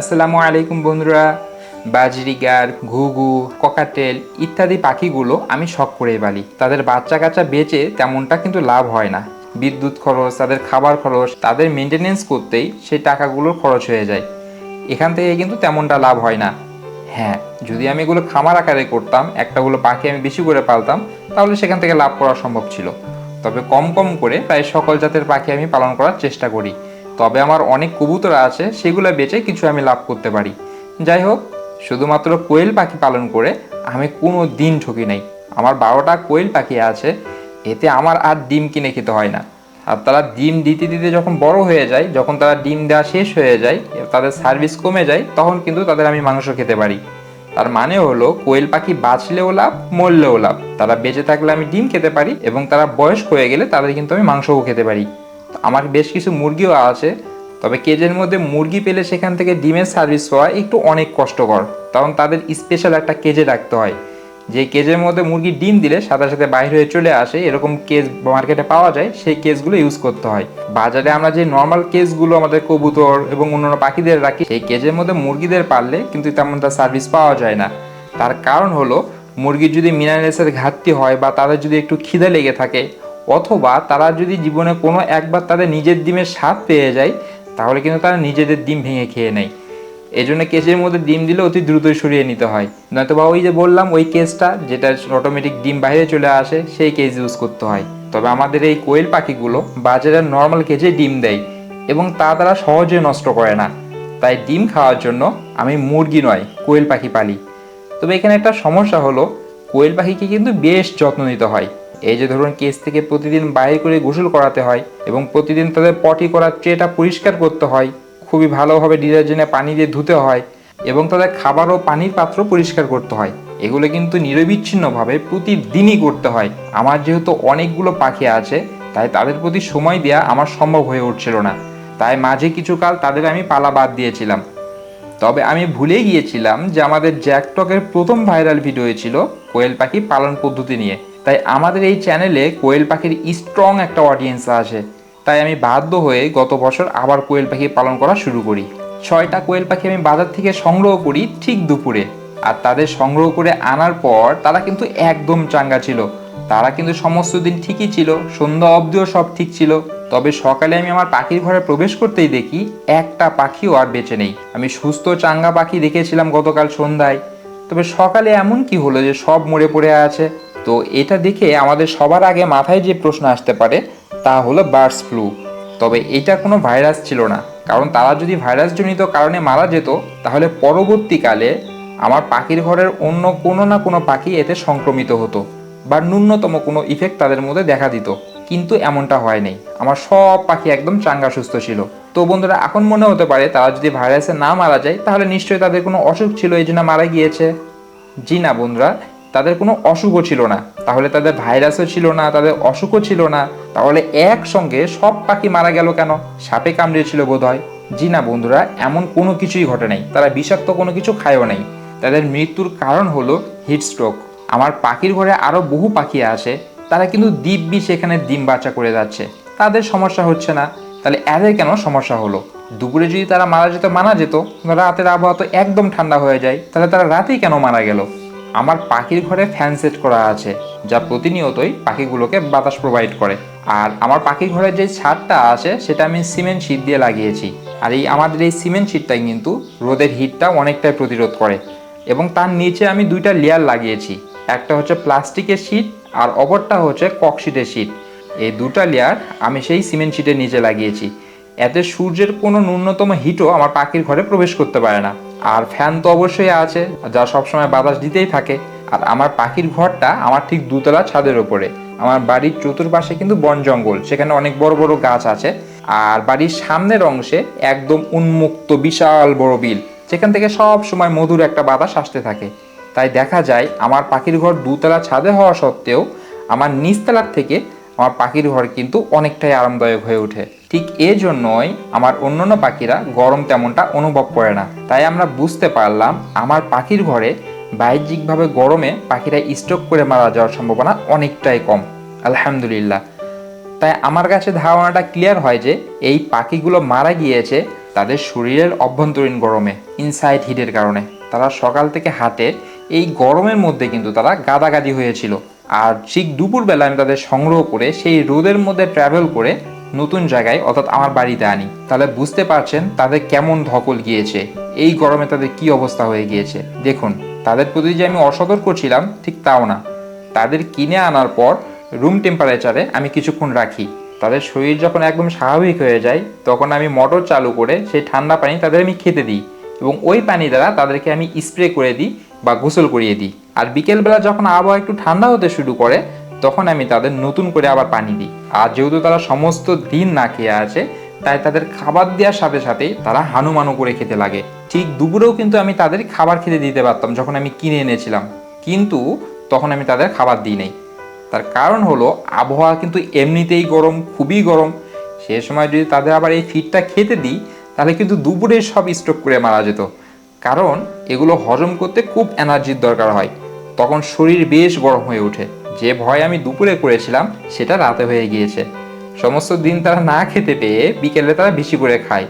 আসসালামু আলাইকুম বন্ধুরা। বাজরিগার, ঘুঘু, ককাটেল ইত্যাদি পাখিগুলো আমি শখ করেই পালি তাদের বাচ্চা কাচ্চা বেচে তেমনটা কিন্তু লাভ হয় না। বিদ্যুৎ খরচ, তাদের খাবার খরচ, তাদের মেনটেনেন্স করতেই সেই টাকাগুলোর খরচ হয়ে যায়। এখান থেকে কিন্তু তেমনটা লাভ হয় না। হ্যাঁ যদি আমি এগুলো খামার আকারে করতাম একটাগুলো পাখি আমি বেশি করে পালতাম, তাহলে সেখান থেকে লাভ করা সম্ভব ছিল। তবে কম কম করে প্রায় সকল জাতের পাখি আমি পালন করার চেষ্টা করি। তবে আমার অনেক কবুতর আছে, সেগুলো বেচে কিছু আমি লাভ করতে পারি। যাই হোক, শুধুমাত্র কোয়েল পাখি পালন করে আমি কোনো দিন ঠকি নাই। আমার বারোটা কোয়েল পাখি আছে, এতে আমার আর ডিম কিনে খেতে হয় না। আর তারা ডিম দিতে দিতে যখন বড় হয়ে যায়, যখন তারা ডিম দেওয়া শেষ হয়ে যায়, তাদের সার্ভিস কমে যায়, তখন কিন্তু তাদের আমি মাংস খেতে পারি। তার মানে হলো, কোয়েল পাখি বাঁচলেও লাভ, মরলেও লাভ। তারা বেঁচে থাকলে আমি ডিম খেতে পারি এবং তারা বয়স্ক হয়ে গেলে তাদের কিন্তু আমি মাংসও খেতে পারি। আমার বেশ কিছু মুরগিও আছে, তবে কেজের মধ্যে মুরগি পেলে সেখান থেকে ডিমের সার্ভিস পাওয়া একটু অনেক কষ্টকর। কারণ তাদের স্পেশাল একটা কেজে রাখতে হয়। যে কেজের মধ্যে মুরগি ডিম দিলে সাথে সাথে বাইরে হয়ে চলে আসে, এরকম কেজ মার্কেটে পাওয়া যায়, সেই কেজগুলো ইউজ করতে হয়। বাজারে আমরা যে নর্মাল কেজগুলো আমাদের কবুতর এবং অন্যান্য পাখিদের রাখি, সেই কেজের মধ্যে মুরগিদের পারলে কিন্তু তেমন তার সার্ভিস পাওয়া যায় না। তার কারণ হলো, মুরগির যদি মিনারেলসের ঘাটতি হয় বা তাদের যদি একটু খিদে লেগে থাকে অথবা তারা যদি জীবনে কোনো একবার তাদের নিজের ডিমের স্বাদ পেয়ে যায়, তাহলে কিন্তু তারা নিজেদের ডিম ভেঙে খেয়ে নেয়। এই জন্য কেসের মধ্যে ডিম দিলে অতি দ্রুতই সরিয়ে নিতে হয়। নয়তো বা ওই যে বললাম, ওই কেসটা যেটা অটোমেটিক ডিম বাইরে চলে আসে, সেই কেস ইউজ করতে হয়। তবে আমাদের এই কোয়েল পাখিগুলো বাজারের নর্মাল কেজে ডিম দেয় এবং তা তারা সহজে নষ্ট করে না। তাই ডিম খাওয়ার জন্য আমি মুরগি নয়, কোয়েল পাখি পালি। তবে এখানে একটা সমস্যা হলো, কোয়েল পাখিকে কিন্তু বেশ যত্ন নিতে হয়। এই যে ধরুন কেস থেকে প্রতিদিন বাইরে করে গোসল করাতে হয় এবং প্রতিদিন তাদের পটি করার ট্রেটা পরিষ্কার করতে হয়, খুবই ভালোভাবে ডিটারজেন্টে পানি দিয়ে ধুতে হয় এবং তাদের খাবার ও পানির পাত্র পরিষ্কার করতে হয়। এগুলো কিন্তু নিরবিচ্ছিন্নভাবে প্রতিদিনই করতে হয়। আমার যেহেতু অনেকগুলো পাখি আছে, তাই তাদের প্রতি সময় দেওয়া আমার সম্ভব হয়ে উঠছিল না। তাই মাঝে কিছুকাল তাদের আমি পালা বাদ দিয়েছিলাম। তবে আমি ভুলে গিয়েছিলাম যে আমাদের জ্যাকটকের প্রথম ভাইরাল ভিডিও ছিল কোয়েল পাখি পালন পদ্ধতি নিয়ে। তাই আমাদের এই চ্যানেলে কোয়েল পাখির স্ট্রং একটা অডিয়েন্স আছে তাই আমি বাধ্য হয়ে গত বছর আবার কোয়েল পাখি পালন করা শুরু করি। ছয়টা কোয়েল পাখি আমি বাজার থেকে সংগ্রহ করি ঠিক দুপুরে। আর তাদের সংগ্রহ করে আনার পর তারা কিন্তু একদম চাঙ্গা ছিল। তারা কিন্তু সমস্ত দিন ঠিকই ছিল, সন্ধ্যা অবধিও সব ঠিক ছিল। তবে সকালে আমি আমার পাখির ঘরে প্রবেশ করতেই দেখি একটা পাখিও আর বেঁচে নেই। আমি সুস্থ চাঙ্গা পাখি দেখেছিলাম গতকাল সন্ধ্যায়। তবে সকালে এমন কি হলো যে সব মরে পড়ে আছে? তো এটা দেখে আমাদের সবার আগে মাথায় যে প্রশ্ন আসতে পারে, তা হলো বার্ডস ফ্লু তবে এটা কোনো ভাইরাস ছিল না। কারণ তারা যদি ভাইরাসজনিত কারণে মারা যেত, তাহলে পরবর্তীকালে আমার পাখির ঘরের অন্য কোনো না কোনো পাখি এতে সংক্রমিত হতো বা ন্যূনতম কোনো ইফেক্ট তাদের মধ্যে দেখা দিত। কিন্তু এমনটা হয়নি আমার সব পাখি একদম চাঙ্গা সুস্থ ছিল। তো বন্ধুরা, এখন মনে হতে পারে তারা যদি ভাইরাসে না মারা যায়, তাহলে নিশ্চয়ই তাদের কোনো অসুখ ছিল, এই জন্য মারা গিয়েছে। জি না, বন্ধুরা। তাদের কোনো অসুখও ছিল না। তাহলে তাদের ভাইরাসও ছিল না, তাদের অসুখও ছিল না। তাহলে একসঙ্গে সব পাখি মারা গেল কেন? সাপে কামড়িয়েছিল বোধ হয় জি না বন্ধুরা, এমন কোনো কিছুই ঘটে নাই। তারা বিষাক্ত কোনো কিছু খায়ও নাই। তাদের মৃত্যুর কারণ হলো হিট স্ট্রোক। আমার পাখির ঘরে আরও বহু পাখি আছে। তারা কিন্তু দিব্যি সেখানে ডিম বাচ্চা করে যাচ্ছে। তাদের সমস্যা হচ্ছে না। তাহলে এদের কেন সমস্যা হলো? দুপুরে যদি তারা মারা যেত মারা যেত। রাতের আবহাওয়া তো একদম ঠান্ডা হয়ে যায়। তাহলে তারা রাতেই কেন মারা গেল? আমার পাখির ঘরে ফ্যান সেট করা আছে, যা প্রতিনিয়তই পাখিগুলোকে বাতাস প্রোভাইড করে। আর আমার পাখির ঘরে যে ছাদটা আছে, সেটা আমি সিমেন্ট শীট দিয়ে লাগিয়েছি। আর এই আমাদের এই সিমেন্ট শীটটাই কিন্তু রোদের হিটটা অনেকটাই প্রতিরোধ করে। এবং তার নিচে আমি দুইটা লেয়ার লাগিয়েছি। একটা হচ্ছে প্লাস্টিকের শীট আর অপরটা হচ্ছে ককশিটের শীট এই দুটা লেয়ার আমি সেই সিমেন্ট শীটের নিচে লাগিয়েছি। এতে সূর্যের কোনো ন্যূনতম হিটও আমার পাখির ঘরে প্রবেশ করতে পারে না। আর ফ্যান তো অবশ্যই আছে যা সবসময় বাতাস দিতেই থাকে, আর আমার পাখির ঘরটা আমার ঠিক দুতলা ছাদের ওপরে। আমার বাড়ির চতুর্পাশে কিন্তু বন জঙ্গল, সেখানে অনেক বড় বড় গাছ আছে, আর বাড়ির সামনের অংশে একদম উন্মুক্ত বিশাল বড় বিল, যেখান থেকে সব সময় মধুর একটা বাতাস আসতে থাকে। তাই দেখা যায়, আমার পাখির ঘর দুতলা ছাদে হওয়া সত্ত্বেও, আমার নিচতলার থেকে আমার পাখির ঘর কিন্তু অনেকটাই আরামদায়ক হয়ে ওঠে। ঠিক এই জন্যই আমার অন্যান্য পাখিরা গরম তেমনটা অনুভব করে না। তাই আমরা বুঝতে পারলাম আমার পাখির ঘরে বাহ্যিকভাবে গরমে পাখিরা স্ট্রোক করে মারা যাওয়ার সম্ভাবনা অনেকটাই কম। আলহামদুলিল্লাহ। তাই আমার কাছে ধারণাটা ক্লিয়ার হয় যে এই পাখিগুলো মারা গিয়েছে তাদের শরীরের অভ্যন্তরীণ গরমে ইনসাইড হিটের কারণে। তারা সকাল থেকে হাঁটে, এই গরমের মধ্যে কিন্তু তারা গাদাগাদি হয়েছিল। আর ঠিক দুপুরবেলা আমি তাদের সংগ্রহ করে সেই রোদের মধ্যে ট্রাভেল করে নতুন জায়গায়, অর্থাৎ আমার বাড়িতে আনি। তাহলে বুঝতে পারছেন তাদের কেমন ধকল গিয়েছে, এই গরমে তাদের কি অবস্থা হয়ে গিয়েছে। দেখুন, তাদের প্রতি যে আমি অসতর্ক ছিলাম, ঠিক তাও না। তাদের কিনে আনার পর রুম টেম্পারেচারে আমি কিছুক্ষণ রাখি। তাদের শরীর যখন একদম স্বাভাবিক হয়ে যায়, তখন আমি মোটর চালু করে সেই ঠান্ডা পানি তাদের আমি খেতে দিই এবং ওই পানি দ্বারা তাদেরকে আমি স্প্রে করে দিই বা গোসল করিয়ে দিই। আর বিকেলবেলা যখন আবহাওয়া একটু ঠান্ডা হতে শুরু করে তখন আমি তাদের নতুন করে আবার পানি দিই। আর যেহেতু তারা সমস্ত দিন না খেয়ে আছে, তাই তাদের খাবার দেওয়ার সাথে সাথেই তারা হানুমানু করে খেতে লাগে। ঠিক দুপুরেও কিন্তু আমি তাদের খাবার খেতে দিতে পারতাম যখন আমি কিনে এনেছিলাম। কিন্তু তখন আমি তাদের খাবার দিই নাই। তার কারণ হলো, আবহাওয়া কিন্তু এমনিতেই গরম, খুবই গরম। সে সময় যদি তাদের আবার এই ফিডটা খেতে দিই, তাহলে কিন্তু দুপুরে সব স্টক করে মারা যেত। কারণ এগুলো হজম করতে খুব এনার্জির দরকার হয়। তখন শরীর বেশ গরম হয়ে ওঠে। যে ভয় আমি দুপুরে করেছিলাম, সেটা রাতে হয়ে গিয়েছে। সমস্ত দিন তারা না খেতে পেয়ে বিকেলে তারা বেশি করে খায়।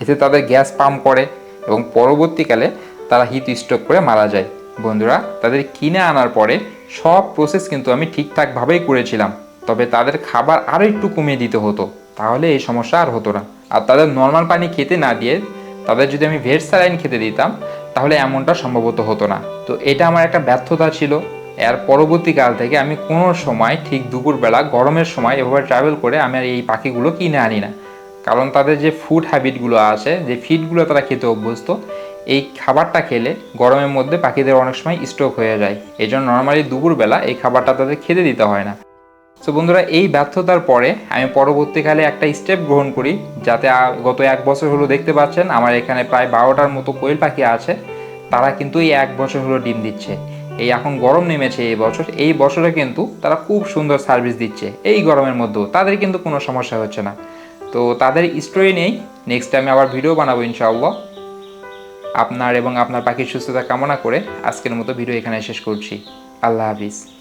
এতে তাদের গ্যাস পাম্প করে এবং পরবর্তীকালে তারা হিট স্ট্রোক করে মারা যায়। বন্ধুরা, তাদের কিনে আনার পরে সব প্রসেস কিন্তু আমি ঠিকঠাকভাবেই করেছিলাম। তবে তাদের খাবার আরও একটু কমিয়ে দিতে হতো। তাহলে এই সমস্যা আর হতো না। আর তাদের নর্মাল পানি খেতে না দিয়ে তাদের যদি আমি ভেজ স্যালাইন খেতে দিতাম, তাহলে এমনটা সম্ভবত হতো না। তো এটা আমার একটা ব্যর্থতা ছিল। এর পরবর্তীকাল থেকে আমি কোনো সময় ঠিক দুপুরবেলা, গরমের সময় এভাবে ট্রাভেল করে আমি এই পাখিগুলো কিনে আনি না। কারণ তাদের যে ফুড হ্যাবিটগুলো আছে, যে ফিডগুলো তারা খেতে অভ্যস্ত, এই খাবারটা খেলে গরমের মধ্যে পাখিদের অনেক সময় স্ট্রোক হয়ে যায়। এই জন্য নর্মালি দুপুরবেলা এই খাবারটা তাদের খেতে দিতে হয় না। তো বন্ধুরা, এই ব্যর্থতার পরে আমি পরবর্তীকালে একটা স্টেপ গ্রহণ করি, যাতে গত এক বছর হলো দেখতে পাচ্ছেন, আমার এখানে প্রায় বারোটার মতো কোয়েল পাখি আছে, তারা কিন্তু এই এক বছর হলো ডিম দিচ্ছে। এই এখন গরম নেমেছে এই বছর। এই বছরে কিন্তু তারা খুব সুন্দর সার্ভিস দিচ্ছে। এই গরমের মধ্যেও তাদের কিন্তু কোনো সমস্যা হচ্ছে না। তো তাদের স্টোরি নেই। নেক্সট টাইমে আবার ভিডিও বানাবো ইনশাআল্লাহ। আপনার এবং আপনার পাখির সুস্থতা কামনা করে আজকের মতো ভিডিও এখানে শেষ করছি। আল্লাহ হাফিজ।